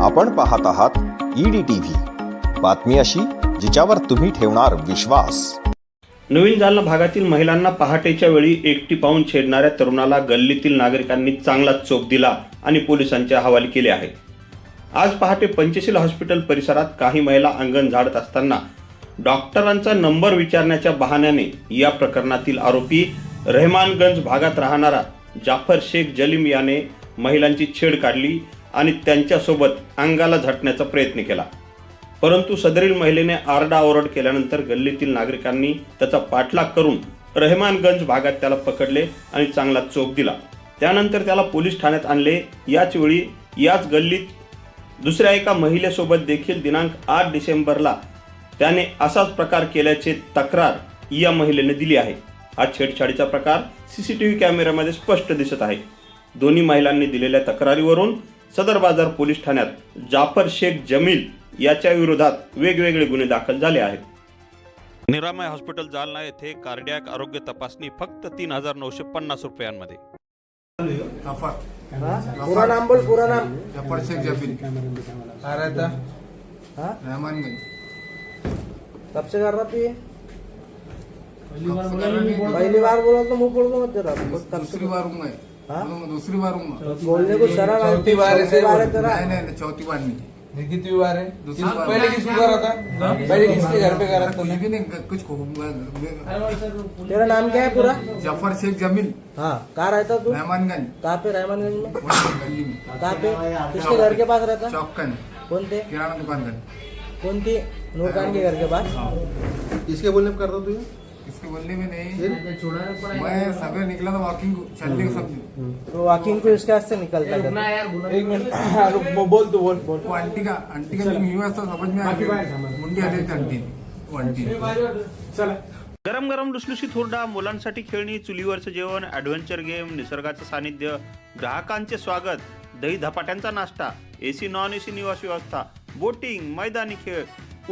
आपण पाहत आहात ईडी टीव्ही बातमी अशी जिच्यावर तुम्ही ठेवणार विश्वास. नवीन जालना भागातील महिलांना पहाटेच्या वेळी एकटी पाहून छेडणाऱ्या तरुणाला गल्लीतील नागरिकांनी चांगला चोप दिला आणि पोलिसांच्या हवाली केले आहे आज पहाटे पंचशील हॉस्पिटल परिसरात काही महिला अंगण झाडत असताना डॉक्टरांचा नंबर विचारण्याच्या बहाण्याने या प्रकरणातील आरोपी रहमानगंज भागात राहणारा जाफर शेख जलीम याने महिलांची छेड काढली आणि त्यांच्यासोबत अंगाला झटण्याचा प्रयत्न केला. परंतु सदरील महिलेने आरडाओरड केल्यानंतर गल्लीतील नागरिकांनी त्याचा पाठलाग करून रहमानगंज भागात त्याला पकडले आणि चांगला चोप दिला. त्यानंतर त्याला पोलीस ठाण्यात आणले. याच वेळी याच गल्लीत दुसऱ्या एका महिलेसोबत देखील दिनांक आठ डिसेंबरला त्याने असाच प्रकार केल्याचे तक्रार या महिलेने दिली आहे. हा छेडछाडीचा प्रकार सीसीटीव्ही कॅमेऱ्यामध्ये स्पष्ट दिसत आहे. दोन्ही महिलांनी दिलेल्या तक्रारीवरून सदर बाजार पोलीस ठाण्यात जाफर शेख जमील याच्या विरोधात वेगवेगळे गुन्हे दाखल झाले आहेत. निरामय हॉस्पिटल जालना येथे कार्डियाक आरोग्य तपासणी फक्त तीन हजार नऊशे पन्नास रुपयांमध्ये. पूरा नाम बोल पूरा नाम गफर शेख जबील आ रहा था हाँ? रहमानगंज कब से कर रहा तू ये कब से कर रहा नहीं? पहली बार बोला तो मुंह फोड़ दूंगा तेरा कब से दूसरी बार हाँ? मैं दूसरी बार बोलने को शर्म चौथी बार है है नहीं नहीं चौथी बार नहीं। कितनी बार है। दूसरी किस- बार। पहले किसको करा था? पहले किसके घर पे करा था नहीं कुछ तेरा नाम क्या है पूरा? ज़फ़र शेख जमील। हाँ कहाँ रहता तू? रहमानगंज। कहाँ पे रहमानगंज में? गली में। कहाँ पे? किसके घर के पास रहता? चौकन कौन थे? किराना दुकान कौन थी? नूर खान के घर के पास? किसके बोलने पे करता तू? इसके बोलने में नहीं। मैं सवेरे निकला था वॉकिंग को चलने को समझी तो वॉकिंग को इसके हाथ से निकलता था एक मिनट हाँ, बोल तू बोल बोल। वो आंटी का आंटी का जो हुआ तो समझ में आ गया। मुंडी आली होती आंटी वो आंटी। गरम गरम लुसलुशीत हुरडा मुलांसाठी खेळणी चुलीवरचं जेवण ॲडव्हेंचर गेम निसर्गाचं सानिध्य ग्राहकांचे स्वागत दही धपाट्यांचा नाश्ता एसी नॉन एसी निवास व्यवस्था बोटिंग मैदानी खेळ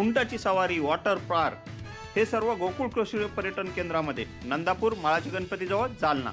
उंटाची सवारी वॉटर पार्क हे सर्व गोकुळ कृषी पर्यटन केंद्रामध्ये नंदापूर माळाची गणपतीजवळ जालना.